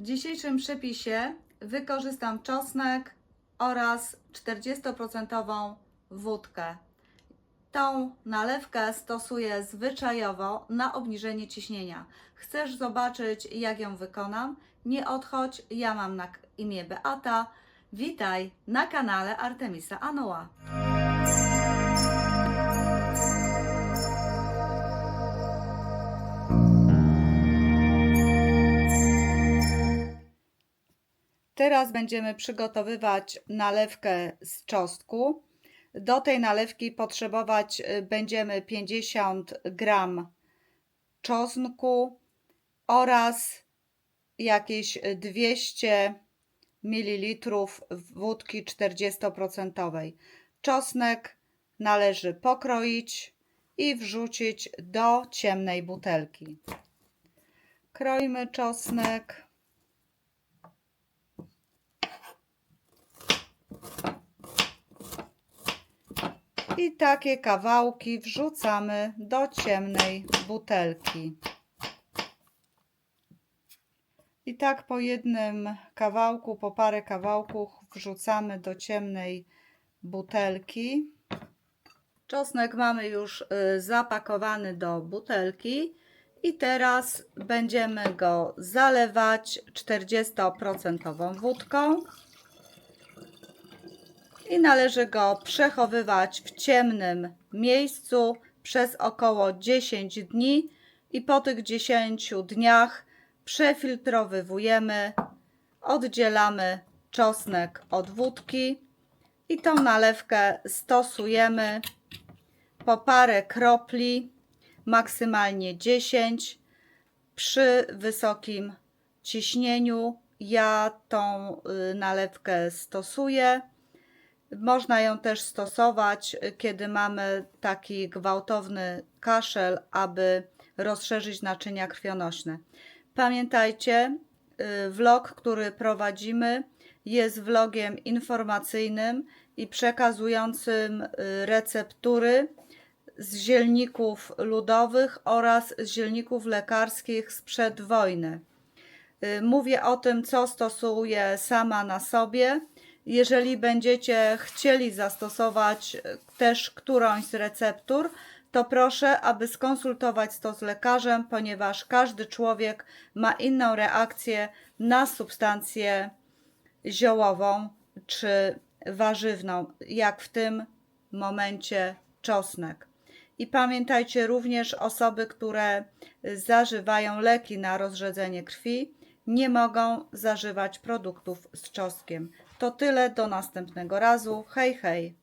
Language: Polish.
W dzisiejszym przepisie wykorzystam czosnek oraz 40% wódkę. Tą nalewkę stosuję zwyczajowo na obniżenie ciśnienia. Chcesz zobaczyć, jak ją wykonam? Nie odchodź, ja mam na imię Beata. Witaj na kanale Artemisa Anoa. Teraz będziemy przygotowywać nalewkę z czosnku. Do tej nalewki potrzebować y, będziemy 50 gram czosnku oraz jakieś 200 ml wódki 40%. Czosnek należy pokroić i wrzucić do ciemnej butelki. Kroimy czosnek. I takie kawałki wrzucamy do ciemnej butelki. I tak po jednym kawałku, po parę kawałków wrzucamy do ciemnej butelki. Czosnek mamy już y, zapakowany do butelki i teraz będziemy go zalewać 40% wódką i należy go przechowywać w ciemnym miejscu przez około 10 dni i po tych 10 dniach przefiltrowywujemy, oddzielamy czosnek od wódki i tą nalewkę stosujemy po parę kropli, maksymalnie 10 przy wysokim ciśnieniu. Ja tą y, nalewkę stosuję. Można ją też stosować, kiedy mamy taki gwałtowny kaszel, aby rozszerzyć naczynia krwionośne. Pamiętajcie, y, vlog, który prowadzimy, jest vlogiem informacyjnym i przekazującym y, receptury z zielników ludowych oraz z zielników lekarskich sprzed wojny. Y, Mówię o tym, co stosuję sama na sobie. Jeżeli będziecie chcieli zastosować y, też którąś z receptur, to proszę, aby skonsultować to z lekarzem, ponieważ każdy człowiek ma inną reakcję na substancję ziołową czy warzywną, jak w tym momencie czosnek. I pamiętajcie również osoby, które zażywają leki na rozrzedzenie krwi, nie mogą zażywać produktów z czosnkiem. To tyle, do następnego razu. Hej, hej.